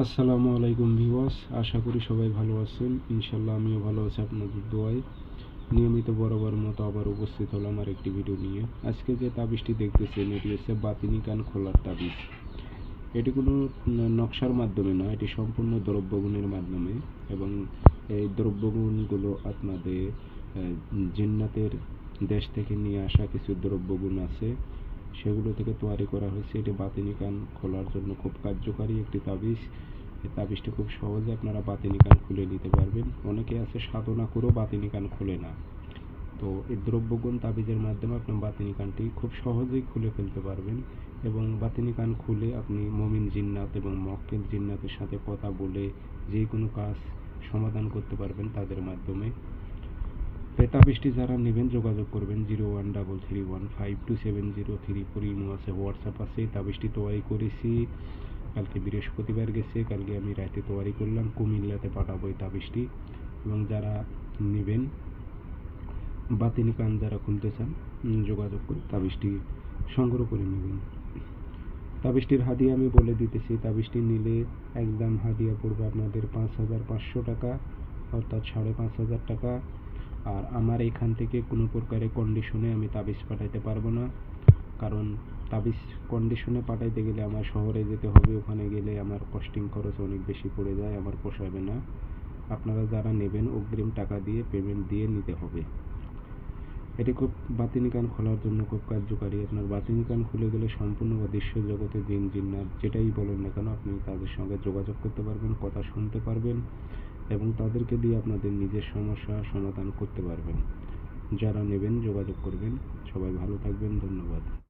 আসসালামু আলাইকুম ভিউয়ার্স, আশা করি সবাই ভালো আছেন। ইনশাল্লাহ আমিও ভালো আছি আপনাদের দোয়ায়। নিয়মিত বরাবর মতো আবার উপস্থিত হলাম আর একটি ভিডিও নিয়ে। আজকে যে তাবিজটি দেখতেছেন, এটি হচ্ছে বাতিনি কান খোলার তাবিজ। এটি কোনো নকশার মাধ্যমে না এটি সম্পূর্ণ দ্রব্যগুণের মাধ্যমে এবং এই দ্রব্যগুণগুলো আপনাদের জিন্নাতের দেশ থেকে নিয়ে আসা কিছু দ্রব্যগুণ আছে। সেগুলো থেকে তৈরি করা হয়েছে। এটি বাতিনি কান খোলার জন্য খুব কার্যকারী একটি তাবিজ। এই তাবিজটি খুব সহজে আপনারা বাতিনি কান খুলে নিতে পারবেন। অনেকে আছে, সাধনা করেও বাতিনি কান খুলে না। তো এই দ্রব্যগুণ তাবিজের মাধ্যমে আপনি বাতিনি কানটি খুব সহজেই খুলে ফেলতে পারবেন এবং বাতিনি কান খুলে আপনি মমিন জিন্নাত এবং মক্কেল জিন্নাতের সাথে কথা বলে যে কোনো কাজ সমাধান করতে পারবেন তাদের মাধ্যমে। এই তাবিজটি যারা নেবেন, যোগাযোগ করবেন zero one double three one five two seven zero three. Four imo আছে হোয়াটসঅ্যাপ আছে এই তাবিজটি তৈরি করেছি। কালকে বৃহস্পতিবার গেছে, কালকে আমি রাতে তৈরি করলাম, কুমিল্লাতে পাঠাবো এই তাবিজটি এবং যারা নেবেন বাতিনি কান যারা খুলতে চান যোগাযোগ করে তাবিজটি সংগ্রহ করে নেবেন। তাবিজটির হাদিয়া আমি বলে দিতেছি তাবিজটি নিলে একদম হাদিয়া পড়বে আপনাদের পাঁচ হাজার পাঁচশো টাকা, অর্থাৎ সাড়ে পাঁচ হাজার টাকা। আর আমার এখান থেকে কোনো প্রকারে কন্ডিশনে আমি তাবিজ পাঠাইতে পারব না। কারণ তাবিজ কন্ডিশনে পাঠাইতে গেলে আমার শহরে যেতে হবে, ওখানে গেলে আমার কস্টিং খরচ অনেক বেশি পড়ে যায়, আমার পোষাবে না। আপনারা যারা নেবেন, অগ্রিম টাকা দিয়ে পেমেন্ট দিয়ে নিতে হবে। এটি খুব বাতিনি কান খোলার জন্য খুব কার্যকারী। আপনার বাতিনি কান খুলে গেলে সম্পূর্ণ বা দৃশ্য জগতে জিন জিন্নাত যেটাই বলেন না কেন, আপনি তাদের সঙ্গে যোগাযোগ করতে পারবেন, কথা শুনতে পারবেন এবং তাদেরকে দিয়ে আপনাদের নিজের সমস্যা সমাধান করতে পারবেন। যারা নেবেন, যোগাযোগ করবেন। সবাই ভালো থাকবেন, ধন্যবাদ।